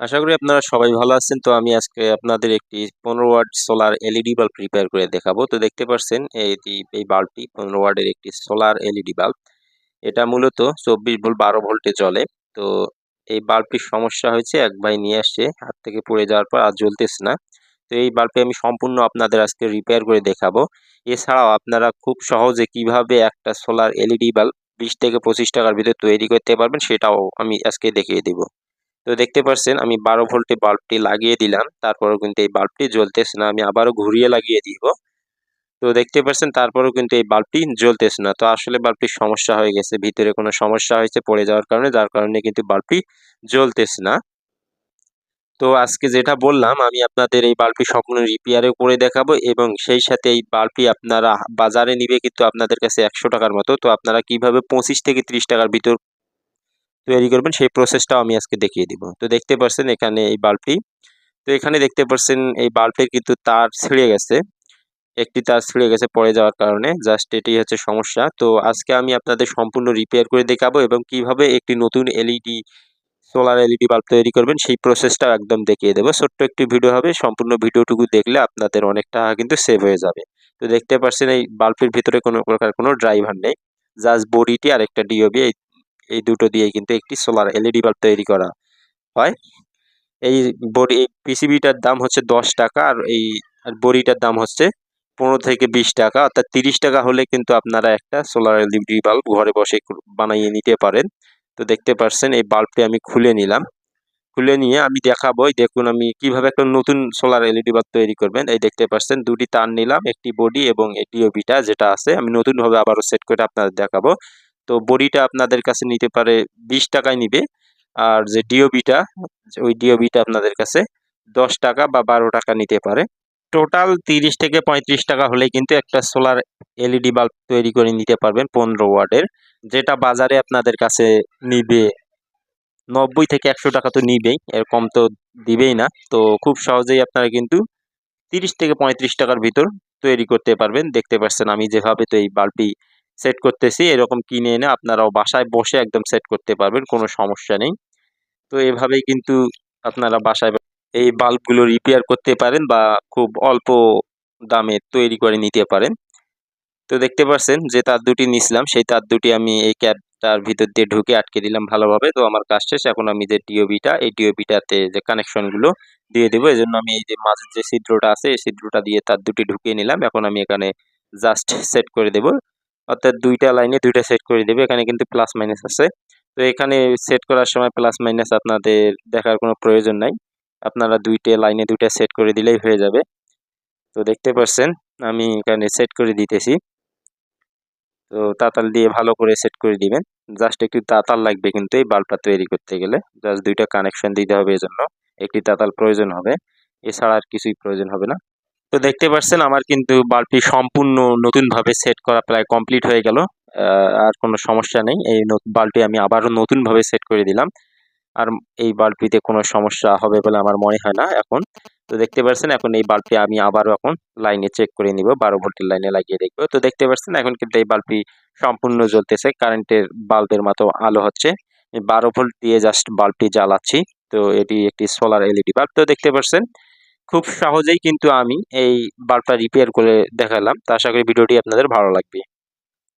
আশা করি আপনারা সবাই ভালো আছেন। তো আমি আজকে আপনাদের একটি পনেরো watt solar LED bulb prepare করে দেখাবো। তো দেখতে পাচ্ছেন এই এই বাল্বটি পনেরো ওয়ার্ডের একটি সোলার এলইডি বাল্ব এটা মূলত চব্বিশ ভোল্ট, বারো ভোল্টে জ্বলে তো এই বাল্বটির সমস্যা হয়েছে, এক ভাই নিয়ে আসছে, হাত থেকে পড়ে যাওয়ার পর আর জ্বলতেছে না। তো এই বাল্বটি আমি সম্পূর্ণ আপনাদের আজকে রিপেয়ার করে দেখাবো। এছাড়াও আপনারা খুব সহজে কীভাবে একটা সোলার এলইডি বাল্ব বিশ থেকে পঁচিশ টাকার ভিতরে তৈরি করতে পারবেন, সেটাও আমি আজকে দেখিয়ে দেবো। তো দেখতে পাচ্ছেন আমি বারো ভোল্টে বাল্বটি লাগিয়ে দিলাম। তারপরেও কিন্তু এই বাল্বটি জ্বলতেছে না, আমি আবারও ঘুরিয়ে লাগিয়ে দিব। তো দেখতে পাচ্ছেন তারপরেও কিন্তু এই বাল্বটি জ্বলতেছে না। তো আসলে বাল্বটির সমস্যা হয়ে গেছে, ভিতরে কোনো সমস্যা হয়েছে পড়ে যাওয়ার কারণে, যার কারণে কিন্তু বাল্বটি জ্বলতেছে না। তো আজকে যেটা বললাম, আমি আপনাদের এই বাল্বটি সম্পূর্ণ রিপেয়ারে করে দেখাবো এবং সেই সাথে এই বাল্বটি আপনারা বাজারে নিবে কিন্তু আপনাদের কাছে একশো টাকার মতো। তো আপনারা কীভাবে পঁচিশ থেকে ত্রিশ টাকার ভিতর তৈরি করবেন, সেই প্রসেসটাও আমি আজকে দেখিয়ে দিব। তো দেখতে পাচ্ছেন এখানে এই বাল্বটি তো এখানে দেখতে পাচ্ছেন এই বাল্বের কিন্তু তার ছিঁড়ে গেছে। একটি তার ছিঁড়ে গেছে পড়ে যাওয়ার কারণে জাস্ট এটি হচ্ছে সমস্যা। তো আজকে আমি আপনাদের সম্পূর্ণ রিপেয়ার করে দেখাবো এবং কীভাবে একটি নতুন এলইডি সোলার এলইডি বাল্ব তৈরি করবেন, সেই প্রসেসটাও একদম দেখিয়ে দেবো। ছোট্ট একটি ভিডিও হবে, সম্পূর্ণ ভিডিওটুকু দেখলে আপনাদের অনেক টাকা কিন্তু সেভ হয়ে যাবে। তো দেখতে পাচ্ছেন এই বাল্বের ভিতরে কোনো প্রকার কোনো ড্রাইভার নেই। জাস্ট বডিটি আর একটা ডিওবি এই এই দুটো দিয়ে কিন্তু একটি সোলার এলইডি বাল্ব তৈরি করা হয়। এই বডি, এই পিসিবিটার দাম হচ্ছে দশ টাকা আর এই বড়িটার দাম হচ্ছে পনেরো থেকে বিশ টাকা। অর্থাৎ তিরিশ টাকা হলে কিন্তু আপনারা একটা সোলার এলইডি বাল্ব ঘরে বসে বানিয়ে নিতে পারেন। তো দেখতে পাচ্ছেন এই বাল্বটি আমি খুলে নিলাম। খুলে নিয়ে আমি দেখাবো দেখুন আমি কীভাবে একটা নতুন সোলার এলইডি বাল্ব তৈরি করবেন। এই দেখতে পাচ্ছেন দুটি তার নিলাম, একটি বডি এবং ডিওবিটা যেটা আছে। আমি নতুনভাবে আবারও সেট করে আপনাদের দেখাবো। তো বড়িটা আপনাদের কাছে নিতে পারে বিশ টাকায় নিবে। আর যে ডিওবিটা ওই ডিওবিটা আপনাদের কাছে দশ টাকা বা বারো টাকা নিতে পারে। টোটাল তিরিশ থেকে পঁয়ত্রিশ টাকা হলে কিন্তু একটা সোলার এলইডি বাল্ব তৈরি করে নিতে পারবেন পনেরো ওয়ার্ডের যেটা বাজারে আপনাদের কাছে নিবে নব্বই থেকে একশো টাকা তো নিবেই, এর কম তো দিবেই না। তো খুব সহজেই আপনারা কিন্তু তিরিশ থেকে পঁয়ত্রিশ টাকার ভিতর তৈরি করতে পারবেন। দেখতে পাচ্ছেন আমি যেভাবে তো এই বাল্বটি সেট করতেছি। এরকম কিনে এনে আপনারাও বাসায় বসে একদম সেট করতে পারবেন, কোনো সমস্যা নেই। তো এভাবেই কিন্তু আপনারা বাসায় এই বাল্বগুলো রিপেয়ার করতে পারেন বা খুব অল্প দামে তৈরি করে নিতে পারেন। তো দেখতে পাচ্ছেন যে তার দুটি নিছিলাম, সেই তার দুটি আমি এই ক্যাবটার ভিতর দিয়ে ঢুকে আটকে দিলাম ভালোভাবে। তো আমার কাজ শেষ, এখন আমি যে ডিওবিটা এই ডিওবিটাতে যে কানেকশনগুলো দিয়ে দেবো এই জন্য আমি এই যে মাঝের যে ছিদ্রটা আছে, এই ছিদ্রটা দিয়ে তার দুটি ঢুকিয়ে নিলাম। এখন আমি এখানে জাস্ট সেট করে দেবো। অর্থাৎ দুইটা লাইনে দুইটা সেট করে দেবে। এখানে কিন্তু প্লাস মাইনাস আছে। তো এখানে সেট করার সময় প্লাস মাইনাস আপনাদের দেখার কোনো প্রয়োজন নাই। আপনারা দুইটা লাইনে দুইটা সেট করে দিলেই হয়ে যাবে। তো দেখতে পাচ্ছেন, আমি এখানে সেট করে দিতেছি। তো তাতাল দিয়ে ভালো করে সেট করে দিবেন। জাস্ট একটু তাতাল লাগবে কিন্তু এই বাল্বটা তৈরি করতে গেলে। জাস্ট দুইটা কানেকশন দিতে হবে এজন্য। একটি তাতাল প্রয়োজন হবে। এছাড়া আর কিছুই প্রয়োজন হবে না। তো দেখতে পাচ্ছেন আমার কিন্তু বাল্বটি সম্পূর্ণ নতুনভাবে সেট করা প্রায় কমপ্লিট হয়ে গেল। আর কোনো সমস্যা নেই। এই বাল্বটি আমি আবারও নতুনভাবে সেট করে দিলাম। আর এই বাল্বটিতে কোনো সমস্যা হবে বলে আমার মনে হয় না এখন। তো দেখতে পাচ্ছেন এখন এই বাল্বটি আমি আবারও এখন লাইনে চেক করে নিব। বারো ভোল্টের লাইনে লাগিয়ে দেখব। তো দেখতে পাচ্ছেন এখন কিন্তু এই বাল্বটি সম্পূর্ণ জ্বলতেছে। কারেন্টের বাল্বের মতো আলো হচ্ছে। বারো ভোল্ট দিয়ে জাস্ট বাল্বটি জ্বালাচ্ছি। তো এটি একটি সোলার এলইডি বাল্ব। তো দেখতে পাচ্ছেন খুব সহজেই কিন্তু আমি এই বাল্বটা রিপেয়ার করে দেখালাম। তো আশা করি ভিডিওটি আপনাদের ভালো লাগবে।